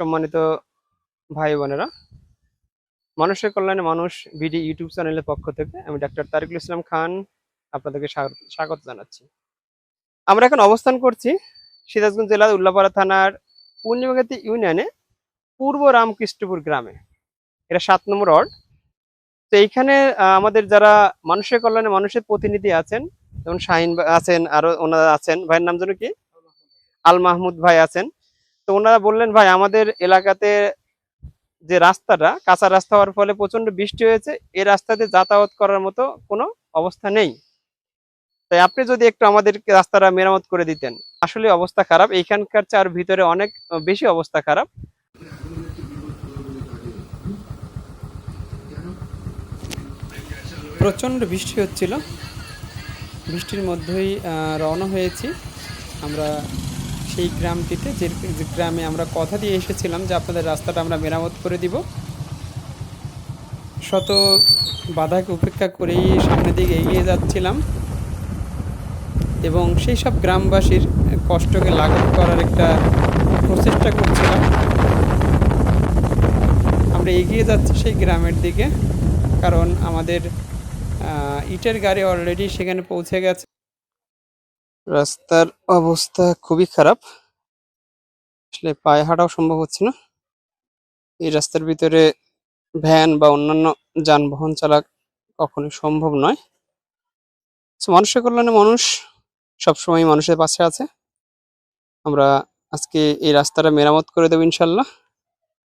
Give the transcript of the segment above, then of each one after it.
সম্মানিত ভাই বোনেরা। মানুষের কল্যাণে মানুষ বিডি ইউটিউব চ্যানেলের পক্ষ থেকে আমি ডাক্তার তারিকুল ইসলাম খান আপনাদেরকে স্বাগত- জানাচ্ছি। আমরা এখন অবস্থান করছি সিরাজগঞ্জ জেলার উল্লাপাড়া থানার পূর্ণিমাগাতি ইউনিয়নে পূর্ব রামকৃষ্ণপুর গ্রামে। এটা সাত নম্বর ওয়ার্ড। তো এইখানে আমাদের যারা মানুষের কল্যাণে মানুষের প্রতিনিধি আছেন, যেমন শাহিন আছেন, আরও ওনারা আছেন, ভাইয়ের নাম যেন কি? আল মাহমুদ ভাই আছেন। তো ওনারা বললেন, ভাই, আমাদের এলাকাতে যে রাস্তাটা, কাঁচা রাস্তা হওয়ার ফলে প্রচণ্ড বৃষ্টি হয়েছে এই রাস্তাতে যাতায়াত করার মতো কোনো অবস্থা নেই। তাই আপনি যদি একটু আমাদের রাস্তাটা মেরামত করে দিতেন। আসলে অবস্থা খারাপ, এইখানকার চার ভিতরে অনেক বেশি অবস্থা খারাপ। প্রচণ্ড বৃষ্টি হচ্ছিল। বৃষ্টির মধ্যেই রওনা হয়েছি। আমরা সেই গ্রামটিতে, যে গ্রামে আমরা কথা দিয়ে এসেছিলাম যে আপনাদের রাস্তাটা আমরা মেরামত করে দিব। শত বাধাকে উপেক্ষা করেই সামনের দিকে এগিয়ে যাচ্ছিলাম এবং সেই সব গ্রামবাসীর কষ্টকে লাঘব করার একটা প্রচেষ্টা করছিলাম। আমরা এগিয়ে যাচ্ছি সেই গ্রামের দিকে, কারণ আমাদের ইটের গাড়ি অলরেডি সেখানে পৌঁছে গেছে। রাস্তার অবস্থা খুবই খারাপ। আসলে পায়ে হাঁটাও সম্ভব হচ্ছে না। এই রাস্তার ভিতরে ভ্যান বা অন্যান্য যানবাহন চালা কখনোই সম্ভব নয়। মানুষের কল্যাণে মানুষ সবসময় মানুষের পাশে আছে। আমরা আজকে এই রাস্তাটা মেরামত করে দেবো ইনশাল্লাহ।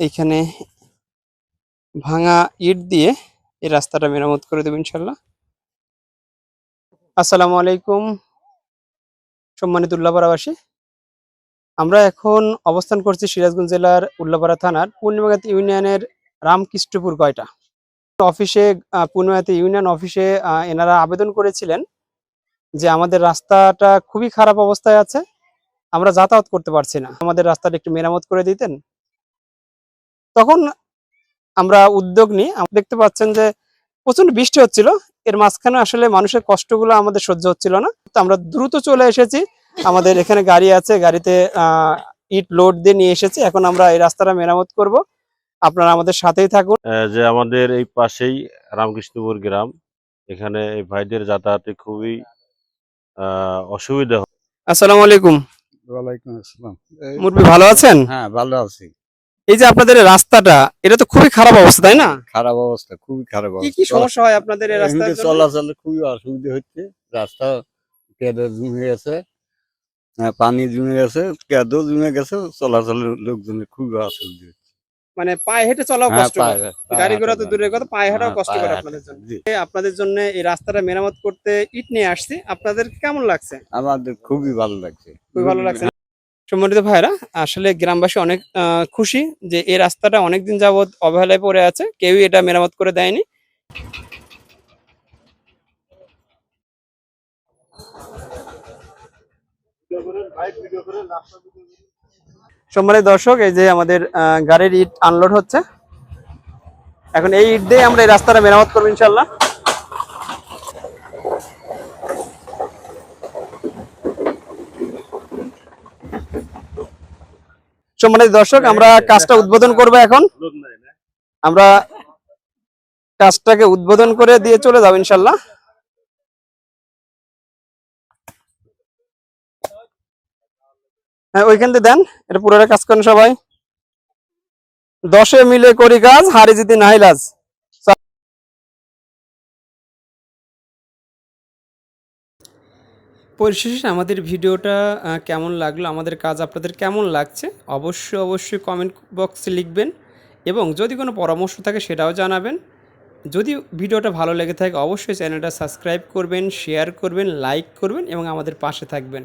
এইখানে ভাঙা ইট দিয়ে এই রাস্তাটা মেরামত করে দেবো ইনশাল্লাহ। আসসালামু আলাইকুম। সম্মানিত উল্লাপাড়াবাসী, আমরা এখন অবস্থান করছি সিরাজগঞ্জ জেলার উল্লাপাড়া থানার পূর্ণিমাগাতি ইউনিয়নের রামকৃষ্ণপুর কয়টা। অফিসে পূর্ণিমাগাতি ইউনিয়ন অফিসে এনারা আবেদন করেছিলেন যে আমাদের রাস্তাটা খুবই খারাপ অবস্থায় আছে, আমরা যাতায়াত করতে পারছি না। আমাদের রাস্তাটা একটু মেরামত করে দিতেন। তখন আমরা উদ্যোগ নিই দেখতে পাচ্ছেন যে প্রচণ্ড বৃষ্টি হচ্ছিল, এর মাঝখানে আসলে মানুষের কষ্টগুলো আমাদের সহ্য হচ্ছিল না। তো আমরা দ্রুত চলে এসেছি আমাদের এখানে গাড়ি আছে গাড়িতে আহ, ইট লোড দিয়ে নিয়ে এসেছি। এখন আমরা এই রাস্তাটা মেরামত করব। আপনারা আমাদের সাথেই থাকুন। যে আমাদের এই পাশেই রামকৃষ্ণপুর গ্রাম এখানে এই ভাইদের যাতায়াতে খুবই আহ, অসুবিধা হয়। আসসালামু আলাইকুম। ওয়ালাইকুম আসসালাম। মুরবি ভালো আছেন? হ্যাঁ ভালো আছি। এই যে আপনাদের এই রাস্তাটা এটা তো খুবই খারাপ অবস্থা তাই না? খারাপ অবস্থা খুবই খারাপ কি কি সমস্যা হয় আপনাদের এই রাস্তায় চলাচলে খুবই অসুবিধা হচ্ছে। রাস্তা কেদো জমে গেছে হ্যাঁ, পানি জমে গেছে কেদো জমে গেছে চলাচলের লোকজনের খুবই অসুবিধা হচ্ছে মানে পায়ে হেঁটে চলাও হ্যাঁ, কষ্ট। গাড়ি ঘোড়া তো দূরের কথা পায়ে হেঁটাও হ্যাঁ, কষ্ট করে আপনাদের জন্য। আপনাদের জন্য এই রাস্তাটা মেরামত করতে ইট নিয়ে আসছি। আপনাদের কেমন লাগছে? আমাদের খুবই ভালো লাগছে। খুবই ভালো লাগছে। সম্মানিত ভাইরা আসলে গ্রামবাসী অনেক খুশি যে এই রাস্তাটা অনেকদিন যাবত অবহেলায় পড়ে আছে। কেউই এটা মেরামত করে দেয়নি। সম্মানিত দর্শক এই যে আমাদের গাড়ির ইট আনলোড হচ্ছে। এখন এই ইট দিয়ে আমরা এই রাস্তাটা মেরামত করব ইনশাল্লাহ সম্মানিত দর্শক আমরা কাজটা উদ্বোধন করব এখন। আমরা কাজটাকে উদ্বোধন করে দিয়ে চলে যাব ইনশাল্লাহ হ্যাঁ ওইখান দিয়ে দেন। এটা পুরোটা কাজ করেন সবাই। দশে মিলে করি কাজ, হারি যদি নাই লাজ। পরিশেষে আমাদের ভিডিওটা কেমন লাগল, আমাদের কাজ আপনাদের কেমন লাগছে, অবশ্যই অবশ্যই কমেন্ট বক্সে লিখবেন। এবং যদি কোনো পরামর্শ থাকে সেটাও জানাবেন। যদি ভিডিওটা ভালো লেগে থাকে, অবশ্যই চ্যানেলটা সাবস্ক্রাইব করবেন শেয়ার করবেন লাইক করবেন এবং আমাদের পাশে থাকবেন।